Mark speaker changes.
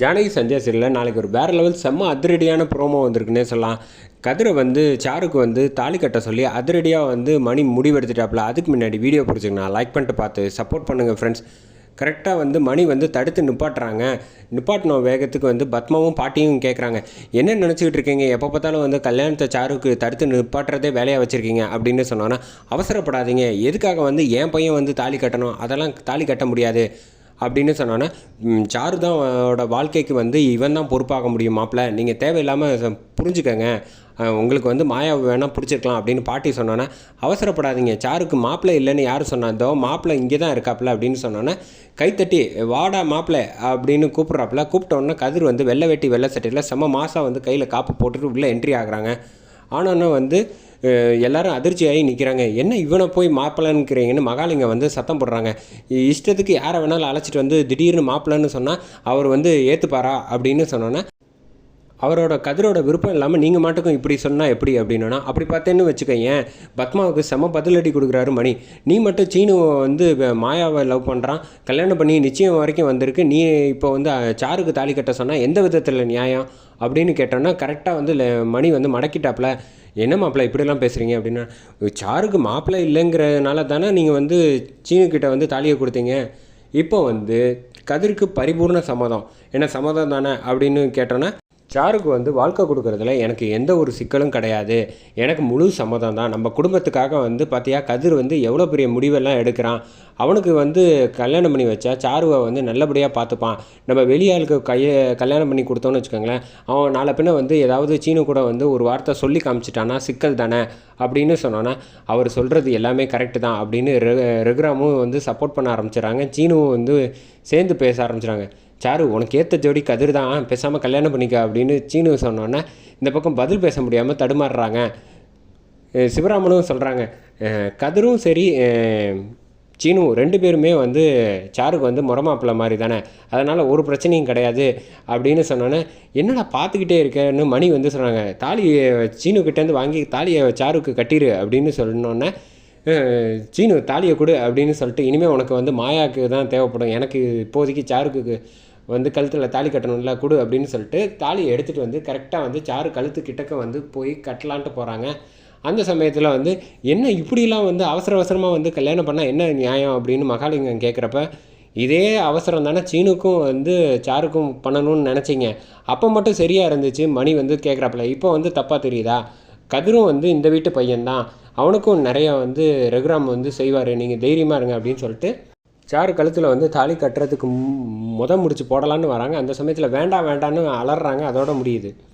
Speaker 1: ஜானகி சஞ்சய் சீரியலில் நாளைக்கு ஒரு வேறு லெவல் செம்ம அதிரடியான ப்ரோமோ வந்திருக்குன்னே சொல்லலாம். கதிரை வந்து சாருக்கு வந்து தாலி கட்ட சொல்லி அதிரடியாக வந்து மணி முடிவெடுத்துட்டாப்புல. அதுக்கு முன்னாடி வீடியோ பிடிச்சிங்கன்னா லைக் பண்ணிட்டு பார்த்து சப்போர்ட் பண்ணுங்கள் ஃப்ரெண்ட்ஸ் கரெக்டாக வந்து மணி வந்து தடுத்து நிப்பாட்டுறாங்க. நிப்பாட்டின வேகத்துக்கு வந்து பத்மாவும் பாட்டியும் கேட்குறாங்க என்ன நினச்சிக்கிட்டு இருக்கீங்க? எப்போ பார்த்தாலும் வந்து கல்யாணத்தை சாருக்கு தடுத்து நிப்பாட்டுறதே வேலையாக வச்சுருக்கீங்க அப்படின்னு சொன்னோன்னா அவசரப்படாதீங்க. எதுக்காக வந்து என் பையன் வந்து தாலி கட்டணும்? அதெல்லாம் தாலி கட்ட முடியாது. அப்படின்னு சொன்னோன்னே ம், சாரு தான் வாழ்க்கைக்கு வந்து இவன் தான் பொறுப்பாக முடியும் மாப்பிள்ள. நீங்கள் தேவையில்லாமல் புரிஞ்சுக்கங்க. உங்களுக்கு வந்து மாயா வேணால் பிடிச்சிருக்கலாம் அப்படின்னு பாட்டி சொன்னோன்னே அவசரப்படாதீங்க. சாருக்கு மாப்பிள்ளை இல்லைன்னு யார் சொன்னா மாப்பிள்ளை இங்கே தான் இருக்காப்புல அப்படின்னு சொன்னோன்னே கைத்தட்டி வாடா மாப்பிள்ளை அப்படின்னு கூப்பிட்றாப்புல. கூப்பிட்ட உடனே கதிர் வந்து வெள்ளை வெட்டி வெள்ளை சட்டையில் செம்ம மாதம் வந்து கையில் காப்பு போட்டுட்டு உள்ளே என்ட்ரி ஆகுறாங்க. ஆனோன்னு வந்து எல்லாரும் அதிர்ச்சியாகி நிற்கிறாங்க என்ன இவனை போய் மாப்பிள்ளைன்னுக்கிறீங்கன்னு மகாலிங்க வந்து சத்தம் போடுறாங்க. இஷ்டத்துக்கு யாரை வேணாலும் அழைச்சிட்டு வந்து திடீர்னு மாப்பிள்ளைன்னு சொன்னால் அவர் வந்து ஏற்றுப்பாரா அப்படின்னு சொன்னோன்னே அவரோட கதிரோட விருப்பம் இல்லாமல் நீங்கள் மாட்டுக்கும் இப்படி சொன்னால் எப்படி அப்படின்னா அப்படி பார்த்தேன்னு வச்சுக்கோங்க பத்மாவுக்கு செம பதிலடி கொடுக்குறாரு மணி. நீ மட்டும் சீனுவை வந்து மாயாவை லவ் பண்ணுறான் கல்யாணம் பண்ணி நிச்சயம் வரைக்கும் வந்திருக்கு நீ இப்போ வந்து சாருக்கு தாலி கட்ட சொன்னால் எந்த விதத்தில் நியாயம் அப்படின்னு கேட்டோன்னா கரெக்டாக வந்து மணி வந்து மடக்கிட்டாப்புல என்ன மாப்பிள்ளை இப்படிலாம் பேசுகிறீங்க அப்படின்னா சாருக்கு மாப்பிள்ளை இல்லைங்கிறதுனால தானே நீங்கள் வந்து சீனுக்கிட்ட வந்து தாலியை கொடுத்தீங்க. இப்போ வந்து கதிருக்கு பரிபூர்ண சம்மதம். என்ன சம்மதம் தானே அப்படின்னு கேட்டோன்னா சாருக்கு வந்து வாழ்க்கை கொடுக்குறதுல எனக்கு எந்த ஒரு சிக்கலும் கிடையாது. எனக்கு முழு சம்மதம் தான். நம்ம குடும்பத்துக்காக வந்து பார்த்தியா கதிர் வந்து எவ்வளோ பெரிய முடிவெல்லாம் எடுக்கிறான். அவனுக்கு வந்து கல்யாணம் பண்ணி வச்சா சாருவை வந்து நல்லபடியாக பார்த்துப்பான் நம்ம வெளியாளுக்கு கையை கல்யாணம் பண்ணி கொடுத்தோன்னு வச்சுக்கோங்களேன். அவன் நாளை பின்ன வந்து ஏதாவது சீனு கூட வந்து ஒரு வார்த்தை சொல்லி காமிச்சிட்டானா சிக்கல் தானே அப்படின்னு சொன்னோன்னா அவர் சொல்கிறது எல்லாமே கரெக்டு தான் அப்படின்னு ரெ- ரெகுராமும் வந்து சப்போர்ட் பண்ண ஆரம்பிச்சிடுறாங்க. சீனுவும் வந்து சேர்ந்து பேச ஆரம்பிச்சிடறாங்க. சாரு உனக்கு ஏற்ற ஜோடி கதிர் தான் பேசாமல் கல்யாணம் பண்ணிக்க அப்படின்னு சீனு சொன்னோன்னே இந்த பக்கம் பதில் பேச முடியாமல் தடுமாறுறாங்க. சிவராமனும் சொல்கிறாங்க கதிரும் சரி சீனுவும் ரெண்டு பேருமே வந்து சாருக்கு வந்து முறமாப்பிள்ள மாதிரி தானே அதனால் ஒரு பிரச்சனையும் கிடையாது அப்படின்னு சொன்னோன்னே என்னடா பார்த்துக்கிட்டே இருக்கேன்னு மணி வந்து சொன்னாங்க தாலியை சீனுக்கிட்டேருந்து வாங்கி தாலியை சாருக்கு கட்டிடு அப்படின்னு சொன்னோன்னே சீனு தாலியை கொடு அப்படின்னு சொல்லிட்டு இனிமேல் உனக்கு வந்து மாயாவுக்கு தான் தேவைப்படும். எனக்கு இப்போதைக்கு சாருக்கு வந்து கழுத்தில் தாலி கட்டணும்ல கொடு அப்படின்னு சொல்லிட்டு தாலியை எடுத்துகிட்டு வந்து கரெக்டாக வந்து சாரு கழுத்து கிட்டக்க வந்து போய் கட்டலான்ட்டு போகிறாங்க அந்த சமயத்தில் வந்து என்ன இப்படிலாம் வந்து அவசர அவசரமாக வந்து கல்யாணம் பண்ணால் என்ன நியாயம் அப்படின்னு மகாலிங்கம் கேட்குறப்ப இதே அவசரம் தானே சீனுக்கும் வந்து சாருக்கும் பண்ணணும்னு நினச்சிங்க. அப்போ மட்டும் சரியாக இருந்துச்சு மணி வந்து கேட்குறாப்புல இப்போ வந்து தப்பாக தெரியுதா? கதிரும் வந்து இந்த வீட்டு பையன்தான். அவனுக்கும் நிறையா வந்து ரெகுராம் வந்து செய்வார். நீங்கள் தைரியமாக இருங்க அப்படின்னு சொல்லிட்டு சாரு கழுத்தில் வந்து தாலி கட்டுறதுக்கு முத முடிச்சு போடலான்னு வராங்க. அந்த சமயத்தில் வேண்டாம் வேண்டான்னு அலறாங்க. அதோட முடியுது.